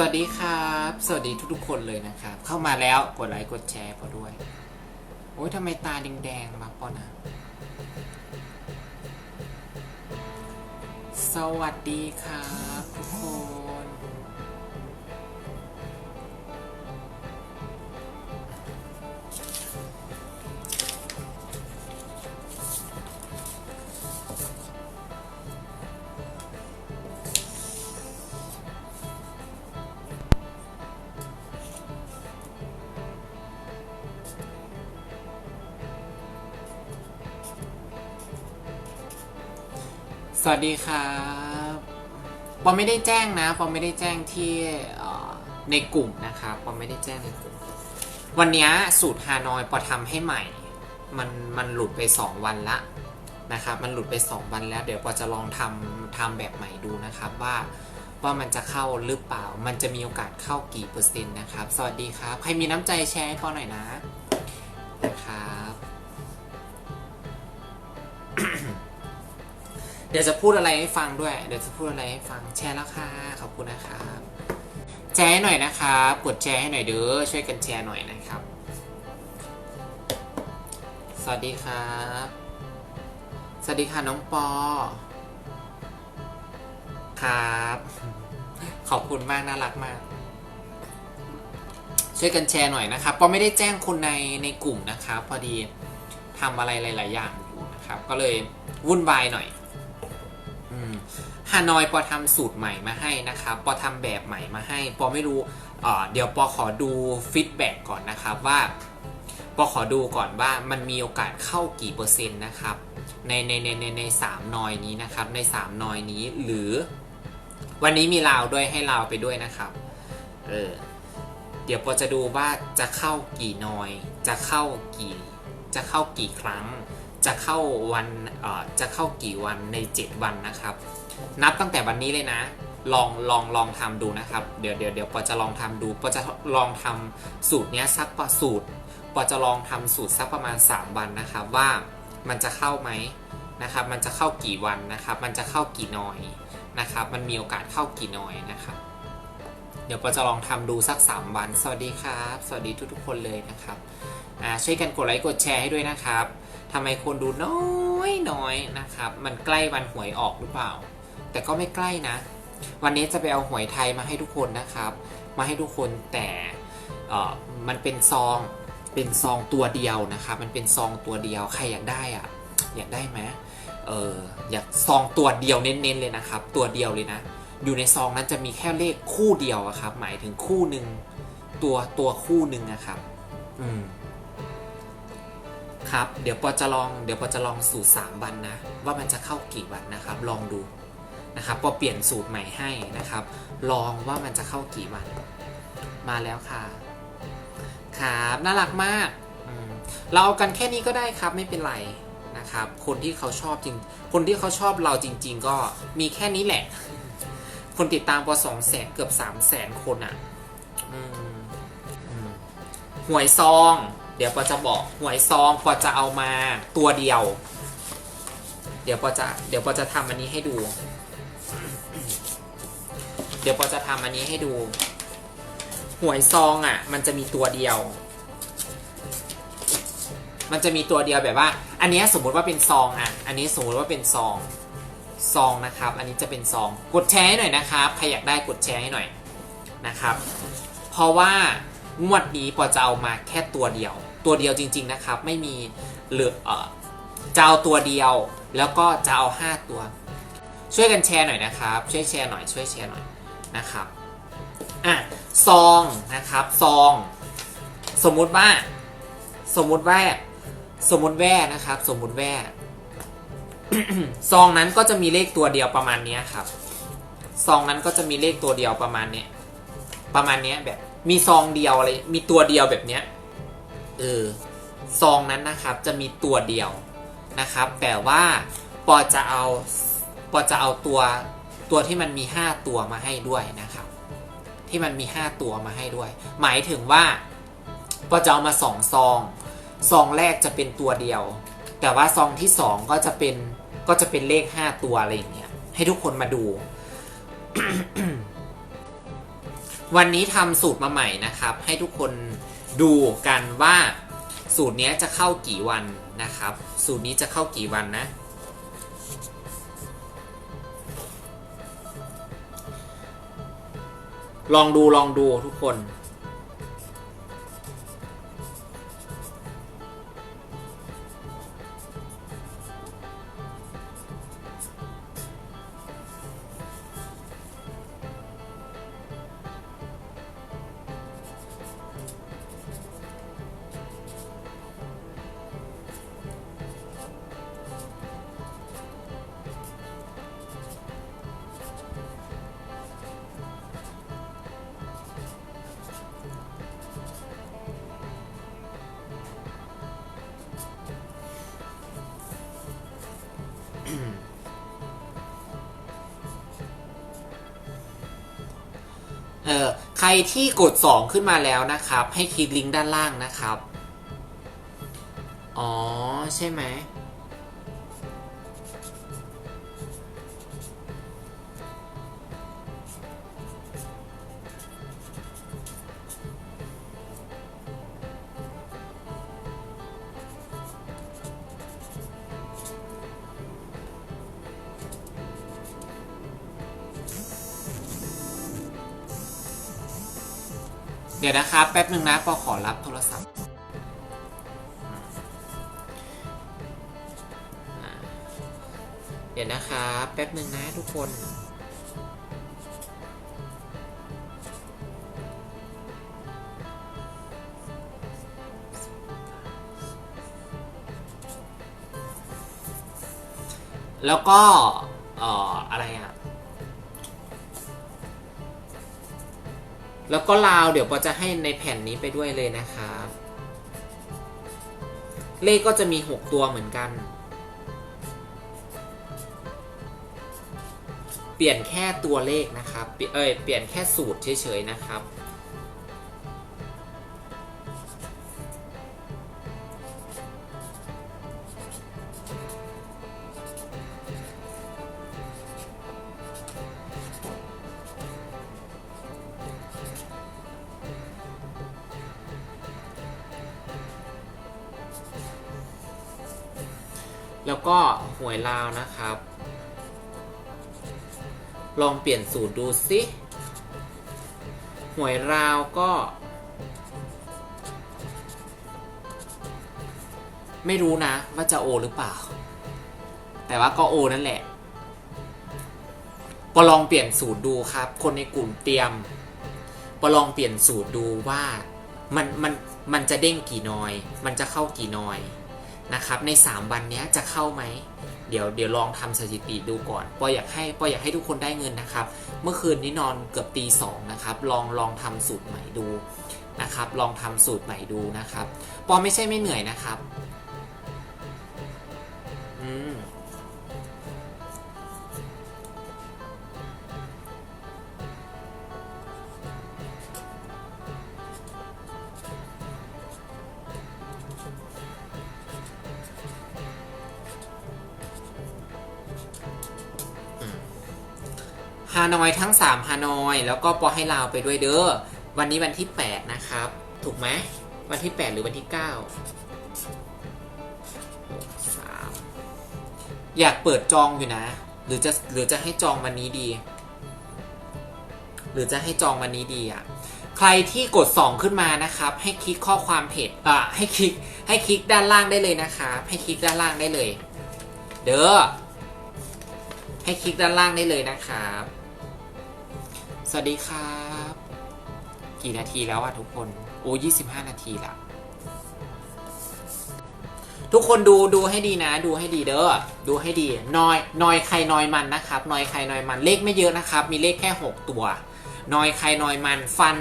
สวัสดีครับ สวัสดีทุกๆคนเลยนะครับ เข้ามาแล้วกดไลค์กดแชร์พอด้วย โอ้ยทำไมตาแดงๆมาปอนะ สวัสดีครับทุกคน สวัสดีครับปอไม่ได้แจ้งนะปอไม่ได้แจ้งที่ในกลุ่มนะครับปอไม่ได้แจ้งในกลุ่ม วันนี้สูตรฮานอยปอทำให้ใหม่ มันมันหลุดไป 2 วันละนะครับ มันหลุดไป 2 วันแล้ว เดี๋ยวปอจะลองทำทำแบบใหม่ดูนะครับว่าว่ามันจะเข้าหรือเปล่า มันจะมีโอกาสเข้ากี่เปอร์เซ็นต์นะครับ สวัสดีครับ ใครมีน้ำใจแชร์ให้ปอหน่อยนะ เดี๋ยวจะพูดอะไรให้ฟังด้วย เดี๋ยวจะพูดอะไรให้ฟังแชร์แล้วค่ะขอบคุณนะครับแชร์ให้หน่อยนะครับกดแชร์ให้หน่อยเด้อช่วยกันแชร์หน่อยนะครับ สวัสดีครับ สวัสดีค่ะน้องปอ ครับ ขอบคุณมากน่ารักมาก ช่วยกันแชร์หน่อยนะครับปอไม่ได้แจ้งคนในในกลุ่มนะครับ พอดีทำอะไรหลาย ๆ อย่างอยู่นะครับ ก็เลยวุ่นวายหน่อย ฮานอยปอทำสูตรใหม่มาให้นะครับปอทำแบบใหม่มาให้ปอไม่รู้เดี๋ยวปอขอดูฟีดแบ็กก่อนนะครับว่าปอขอดูก่อนว่ามันมีโอกาสเข้ากี่เปอร์เซ็นต์นะครับในในในในในสามนอยนี้นะครับในสามนอยนี้หรือ วันนี้มีลาวด้วยให้ลาวไปด้วยนะครับเออเดี๋ยวปอจะดูว่าจะเข้ากี่นอย จะเข้ากี่จะเข้ากี่ครั้ง จะเข้าวันเอ่อจะเข้ากี่วันใน 7 วันนะครับ นับตั้งแต่วันนี้เลยนะ ลองลองลองทำดูนะครับ เดี๋ยวเดี๋ยวเดี๋ยวปอจะลองทำดูปอจะลองทำสูตรเนี้ยสักประสูตรปอจะลองทำสูตรสักประมาณ 3 วันนะครับว่ามันจะเข้าไหมนะครับ มันจะเข้ากี่วันนะครับ มันจะเข้ากี่นอยนะครับ มันมีโอกาสเข้ากี่นอยนะครับ เดี๋ยวปอจะลองทำดูสัก 3 วัน สวัสดีครับ สวัสดีทุกๆคนเลยนะครับอ่าช่วยกันกดไลค์กดแชร์ให้ด้วยนะครับทำไมคนดูน้อยน้อยนะครับ มันใกล้วันหวยออกหรือเปล่า แต่ก็ไม่ใกล้นะ วันนี้จะไปเอาหวยไทยมาให้ทุกคนนะครับ มาให้ทุกคนแต่มันเป็นซองเป็นซองตัวเดียวนะครับ มันเป็นซองตัวเดียว ใครอยากได้อะอยากได้ไหมเอออยากซองตัวเดียวเน้นๆเลยนะครับ ตัวเดียวเลยนะ อยู่ในซองนั้นจะมีแค่เลขคู่เดียวอะครับ หมายถึงคู่หนึ่งตัวตัวคู่หนึ่งนะครับ อืม ครับ เดี๋ยวปอจะลอง เดี๋ยวปอจะลองสูตร3วันนะ ว่ามันจะเข้ากี่วันนะครับ ลองดู นะครับปอเปลี่ยนสูตรใหม่ให้นะครับ ลองว่ามันจะเข้ากี่วัน มาแล้วค่ะครับน่ารักมาก เราเอากันแค่นี้ก็ได้ครับไม่เป็นไรนะครับ คนที่เขาชอบจริง คนที่เขาชอบเราจริง ๆ ก็มีแค่นี้แหละ คนติดตามปอสองแสนเกือบสามแสนคนอะหวยซอง เดี๋ยวปอจะบอกหวยซองปอจะเอามาตัวเดียว เดี๋ยวปอจะเดี๋ยวปอจะทำอันนี้ให้ดู เดี๋ยวปอจะทำอันนี้ให้ดู หวยซองอะ มันจะมีตัวเดียว มันจะมีตัวเดียวแบบว่า อันนี้สมมติว่าเป็นซองอะ อันนี้สมมติว่าเป็นซอง ซองนะครับ อันนี้จะเป็นซอง กดแชร์ให้หน่อยนะครับใครอยากได้กดแชร์ให้หน่อยนะครับ เพราะว่างวดนี้ปอจะเอามาแค่ตัวเดียว ตัวเดียวจริง ๆนะครับ ไม่มีเหลือเออจะเอาตัวเดียว แล้วก็จะเอาห้าตัว ช่วยกันแชร์หน่อยนะครับ ช่วยแชร์หน่อย ช่วยแชร์หน่อย นะครับอะซองนะครับซอง สมมุติว่า สมมุติแว่สมมุติแว่นะครับ สมมุติแว่ซองนั้นก็จะมีเลขตัวเดียวประมาณนี้ครับซองนั้นก็จะมีเลขตัวเดียวประมาณเนี้ยประมาณเนี้ยแบบ มีซองเดียวอะไรมีตัวเดียวแบบเนี้ยเออซองนั้นนะครับจะมีตัวเดียวนะครับ แต่ว่าปอจะเอาปอจะเอาตัว ตัวที่มันมี 5 ตัวมาให้ด้วยนะครับ ที่มันมี 5 ตัวมาให้ด้วย หมายถึงว่าปอจะเอามาสองซองซองแรกจะเป็นตัวเดียว แต่ว่าซองที่ 2 ก็จะเป็นก็จะเป็นเลข 5 ตัวอะไรอย่างเงี้ยให้ทุกคนมาดู วันนี้ทำสูตรมาใหม่นะครับ ให้ทุกคนดูกันว่าสูตรนี้จะเข้ากี่วันนะครับ สูตรนี้จะเข้ากี่วันนะ ลองดูลองดูทุกคน เออใครที่กด 2 ขึ้นมาแล้วนะครับ ให้คลิกลิงก์ด้านล่างนะครับ อ๋อ ใช่ไหม ดี๋ยวนะครับแป๊บหนึ่งนะปอขอรับโทรศัพท์ เดี๋ยวนะครับแป๊บหนึ่งนะทุกคนแล้วก็ แล้วก็ลาวเดี๋ยวปอจะให้ในแผ่นนี้ไปด้วยเลยนะครับ เลขก็จะมี 6 ตัวเหมือนกัน เปลี่ยนแค่ตัวเลขนะครับ เอ้ย เปลี่ยนแค่สูตรเฉยๆนะครับ แล้วก็หวยลาวนะครับ ลองเปลี่ยนสูตรดูสิหวยลาวก็ ไม่รู้นะ ว่าจะโอหรือเปล่า แต่ว่าก็โอนั่นแหละปอลองเปลี่ยนสูตรดูครับ คนในกลุ่มเตรียมปอลองเปลี่ยนสูตรดูว่ามันมันมันจะเด้งกี่นอย มันจะเข้ากี่นอย นะครับใน 3 วันนี้จะเข้าไหมเดี๋ยวเดี๋ยวลองทำสถิติดูก่อนปออยากให้ปออยากให้ทุกคนได้เงินนะครับ เมื่อคืนนี้นอนเกือบตีสองนะครับ ลองลองทำสูตรใหม่ดูนะครับ ลองทำสูตรใหม่ดูนะครับ ปอไม่ใช่ไม่เหนื่อยนะครับานอยทั้ง 3 ฮานอย แล้วก็ปอให้ลาวไปด้วยเด้อ วันนี้วันที่ 8 นะครับ ถูกไหม วันที่ 8 หรือวันที่ 9 3 อยากเปิดจองอยู่นะ หรือจะหรือจะให้จองวันนี้ดี หรือจะให้จองวันนี้ดีอะ ใครที่กด 2 ขึ้นมานะครับ ให้คลิกข้อความเพจอะให้คลิกให้คลิกด้านล่างได้เลยนะครับให้คลิกด้านล่างได้เลย เด้อให้คลิกด้านล่างได้เลยนะครับ สวัสดีครับ กี่นาทีแล้วอะทุกคน โอ้ยี่สิบห้านาทีละทุกคนดูดูให้ดีนะ ดูให้ดีเด้อดูให้ดีนอยนอยใครนอยมันนะครับนอยใครนอยมันเลขไม่เยอะนะครับ มีเลขแค่ 6 ตัวนอยใครนอยมันฟัน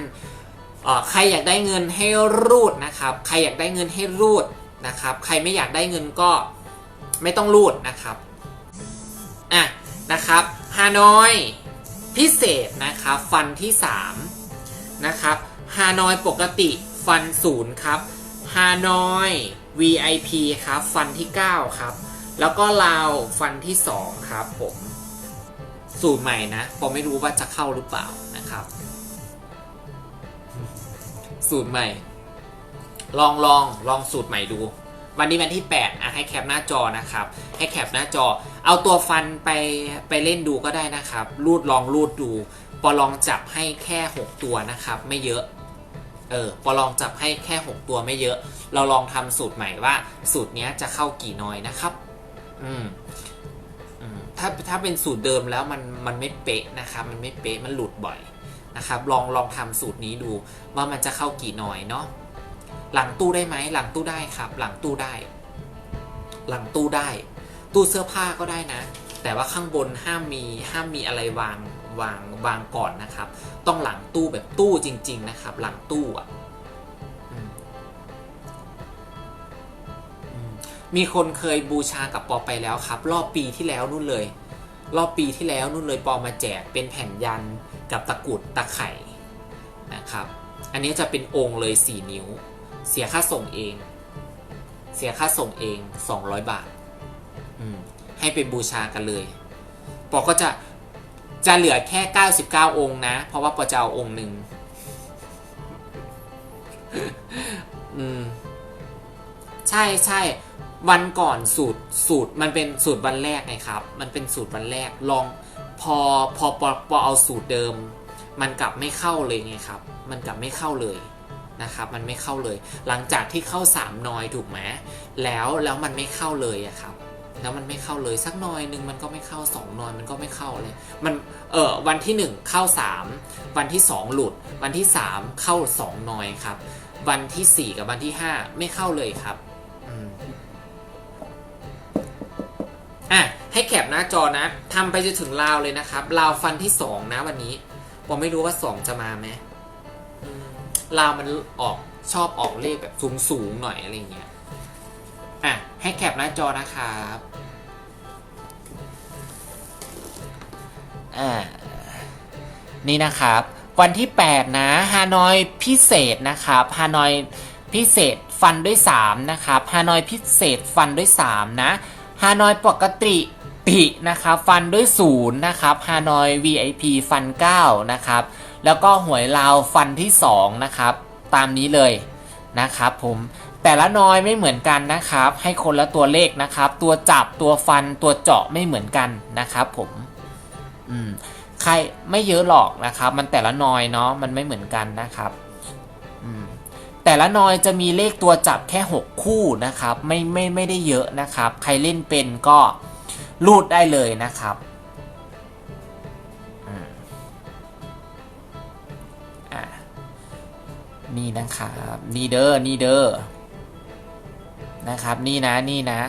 เอ่อใครอยากได้เงินให้รูดนะครับ ใครอยากได้เงินให้รูดนะครับ ใครไม่อยากได้เงินก็ไม่ต้องรูดนะครับอะนะครับฮานอย พิเศษนะครับ ฟันที่ 3 นะครับฮานอยปกติฟันศูนย์ครับฮานอย VIP ครับ ฟันที่ 9 ครับ แล้วก็ลาวฟันที่ 2 ครับผมสูตรใหม่นะผมไม่รู้ว่าจะเข้าหรือเปล่านะครับ สูตรใหม่ ลองลองลองสูตรใหม่ดู วันนี้วันที่ 8อะให้แคปหน้าจอนะครับ ให้แคปหน้าจอ เอาตัวฟันไปไปเล่นดูก็ได้นะครับ รูดลองรูดดู ปอลองจับให้แค่ 6 ตัวนะครับ ไม่เยอะ เออ ปอลองจับให้แค่ 6 ตัวไม่เยอะ เราลองทำสูตรใหม่ว่า สูตรนี้จะเข้ากี่น้อยนะครับ อืมถ้าถ้าเป็นสูตรเดิมแล้วมันมันไม่เป๊ะนะครับ มันไม่เป๊ะมันหลุดบ่อยนะครับ ลองลองทำสูตรนี้ดูว่ามันจะเข้ากี่หน่อยเนาะ หลังตู้ได้ไหมหลังตู้ได้ครับ หลังตู้ได้ หลังตู้ได้ ตู้เสื้อผ้าก็ได้นะ แต่ว่าข้างบนห้ามมีห้ามมีอะไรวางวางวางก่อนนะครับ ต้องหลังตู้แบบตู้จริง ๆ นะครับ หลังตู้อะมีคนเคยบูชากับปอไปแล้วครับ รอบปีที่แล้วนู่นเลย รอบปีที่แล้วนู่นเลยปอมาแจกเป็นแผ่นยันกับตะกุดตะไคร่นะครับ อันนี้จะเป็นองค์เลย 4 นิ้ว เสียค่าส่งเอง เสียค่าส่งเอง 200 บาทอืมให้ไปบูชากันเลย ปอก็จะจะเหลือแค่ 99 องค์นะ เพราะว่าปอจะเอาองค์หนึ่งอืมใช่ใช่วันก่อนสูตรสูตรมันเป็นสูตรวันแรกไงครับ มันเป็นสูตรวันแรกลองพอพอพอพอเอาสูตรเดิม มันกลับไม่เข้าเลยไงครับ มันกลับไม่เข้าเลย นะครับมันไม่เข้าเลย หลังจากที่เข้าสามนอยถูกไหมแล้วแล้วมันไม่เข้าเลยอะครับแล้วมันไม่เข้าเลยสักนอยหนึ่งมันก็ไม่เข้าสองนอยมันก็ไม่เข้าเลย มันเออวันที่หนึ่งเข้าสามวันที่สองหลุด วันที่สามเข้าสองนอยครับ วันที่สี่กับวันที่ห้าไม่เข้าเลยครับอะให้แคปหน้าจอนะทำไปจนถึงราวเลยนะครับราวฟันที่สองนะวันนี้ผมไม่รู้ว่าสองจะมาไหม มราวมันออกชอบออกเลขแบบสูงสูงๆหน่อยอะไรเงี้ย อะ ให้แคปหน้าจอนะครับ อ่า นี่นะครับ วันที่ 8 นะฮานอยพิเศษนะครับฮานอยพิเศษฟันด้วย 3 นะครับฮานอยพิเศษฟันด้วย 3 นะฮานอยปกติตินะครับ ฟันด้วย 0 นะครับฮานอย VIP ฟัน 9 นะครับ แล้วก็หวยลาวฟันที่ 2 นะครับ ตามนี้เลยนะครับผมแต่ละนอยไม่เหมือนกันนะครับ ให้คนละตัวเลขนะครับ ตัวจับตัวฟันตัวเจาะไม่เหมือนกันนะครับผมอืมใครไม่เยอะหรอกนะครับ มันแต่ละนอยเนาะมันไม่เหมือนกันนะครับอืมแต่ละนอยจะมีเลขตัวจับแค่ 6 คู่นะครับ ไม่ไม่ไม่ได้เยอะนะครับ ใครเล่นเป็นก็รูดได้เลยนะครับ นี่นะครับนี่เด้อนี่เด้อนะครับ นี่นะนี่นะ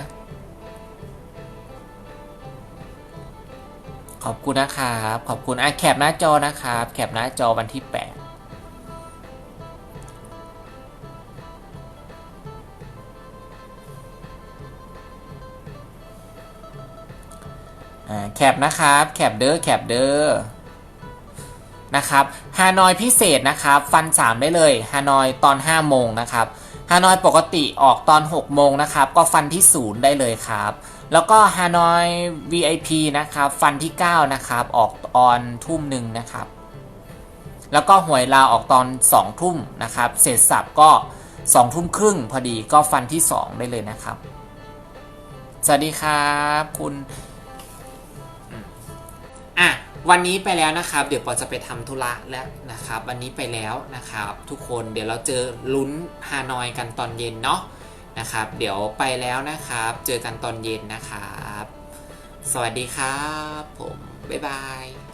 ขอบคุณนะครับขอบคุณอะแคปหน้าจอนะครับแคปหน้าจอวันที่8อ่าแคปนะครับ แคปเด้อแคปเด้อ นะครับฮานอยพิเศษนะครับฟัน 3 ได้เลยฮานอยตอน 5 โมงนะครับฮานอยปกติออกตอน 6 โมงนะครับก็ฟันที่ 0 ได้เลยครับ แล้วก็ฮานอย VIP นะครับฟันที่ 9 นะครับออกตอนทุ่มหนึ่งนะครับ แล้วก็หวยลาวออกตอน 2 ทุ่มนะครับเศษสับก็ 2 ทุ่มครึ่งพอดีก็ฟันที่ 2 ได้เลยนะครับ สวัสดีครับคุณอะ วันนี้ไปแล้วนะครับ เดี๋ยวปอจะไปทำธุระแล้วนะครับ วันนี้ไปแล้วนะครับ ทุกคนเดี๋ยวเราเจอลุ้นฮานอยกันตอนเย็นเนาะนะครับ เดี๋ยวไปแล้วนะครับ เจอกันตอนเย็นนะครับ สวัสดีครับ ผมบ๊ายบาย